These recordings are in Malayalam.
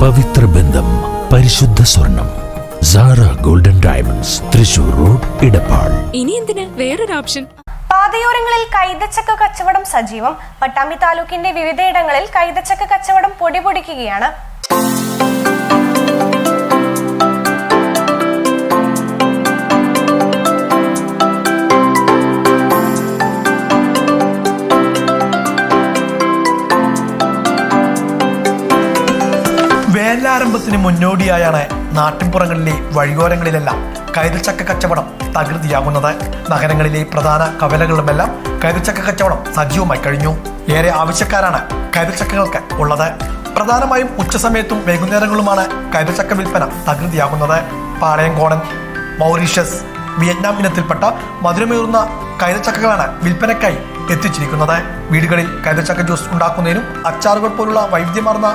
പവിത്ര ബന്ധം പരിശുദ്ധ സ്വർണം Sara golden diamonds Thrissur road Edappal ഇനി എന്തിന്? വേറൊരു ഓപ്ഷൻ. പാതയോരങ്ങളിൽ കൈതച്ചക്ക കച്ചവടം സജീവം. പട്ടാമ്പി താലൂക്കിന്റെ വിവിധയിടങ്ങളിൽ കൈതച്ചക്ക കച്ചവടം പൊടിപൊടിക്കുകയാണ് വേനലാരംഭത്തിന് മുന്നോടിയായാണ് നാട്ടിൻപുറങ്ങളിലെ വഴിയോരങ്ങളിലെല്ലാം കൈതച്ചക്ക കച്ചവടം തകൃതിയാകുന്നത്. നഗരങ്ങളിലെ പ്രധാന കവലകളുമെല്ലാം കൈതച്ചക്ക കച്ചവടം സജീവമായി കഴിഞ്ഞു. ഏറെ ആവശ്യക്കാരാണ് കൈതച്ചക്കകൾക്ക് ഉള്ളത്. പ്രധാനമായും ഉച്ചസമയത്തും വൈകുന്നേരങ്ങളുമാണ് കൈതച്ചക്ക വിൽപ്പന തകൃതിയാകുന്നത്. പാളയംകോടൻ മൗറീഷ്യസ് വിയറ്റ്നാം ഇനത്തിൽപ്പെട്ട മധുരമേറുന്ന കൈതച്ചക്കകളാണ് വിൽപ്പനയ്ക്കായി എത്തിച്ചിരിക്കുന്നത്. വീടുകളിൽ കൈതച്ചക്ക ജ്യൂസ് ഉണ്ടാക്കുന്നതിനും അച്ചാറുകൾ പോലുള്ള വൈവിധ്യമാർന്ന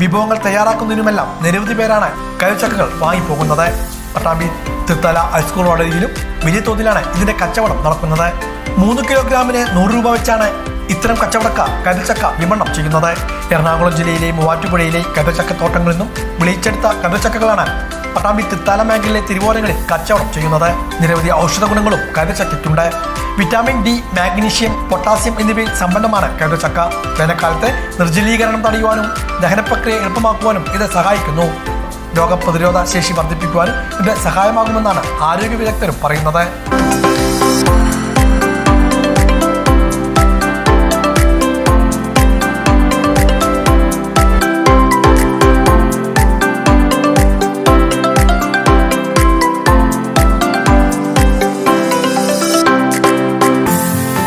വിഭവങ്ങൾ തയ്യാറാക്കുന്നതിനുമെല്ലാം നിരവധി പേരാണ് കൈതച്ചക്കകൾ വാങ്ങിപ്പോകുന്നത്. പട്ടാമ്പി തൃത്തല ഹൈസ്കൂൾ റോഡരികിലും വലിയ തോതിലാണ് ഇതിന്റെ കച്ചവടം നടക്കുന്നത്. മൂന്ന് കിലോഗ്രാമിന് നൂറ് രൂപ വെച്ചാണ് ഇത്തരം കച്ചവടക്കാർ കരുചക്ക വിപണനം ചെയ്യുന്നത്. എറണാകുളം ജില്ലയിലെ മൂവാറ്റുപുഴയിലെ കരുചക്ക തോട്ടങ്ങളിൽ നിന്നും വിളിച്ചെടുത്ത കൈതച്ചക്കകളാണ് പട്ടാമ്പി തൃത്താല മേഖലയിലെ തിരുവോരങ്ങളിൽ കച്ചവടം ചെയ്യുന്നത്. നിരവധി ഔഷധ ഗുണങ്ങളും കൈതച്ചക്കയ്ക്കുണ്ട് വിറ്റാമിൻ ഡി മാഗ്നീഷ്യം പൊട്ടാസ്യം എന്നിവയിൽ സമ്പന്നമാണ് കരുചക്ക വേനൽക്കാലത്ത് നിർജലീകരണം തടയുവാനും ദഹന പ്രക്രിയ എളുപ്പമാക്കുവാനും ഇത് സഹായിക്കുന്നു. രോഗപ്രതിരോധ ശേഷി വർദ്ധിപ്പിക്കുവാനും ഇത് സഹായമാകുമെന്നാണ് ആരോഗ്യ വിദഗ്ധരും പറയുന്നത്.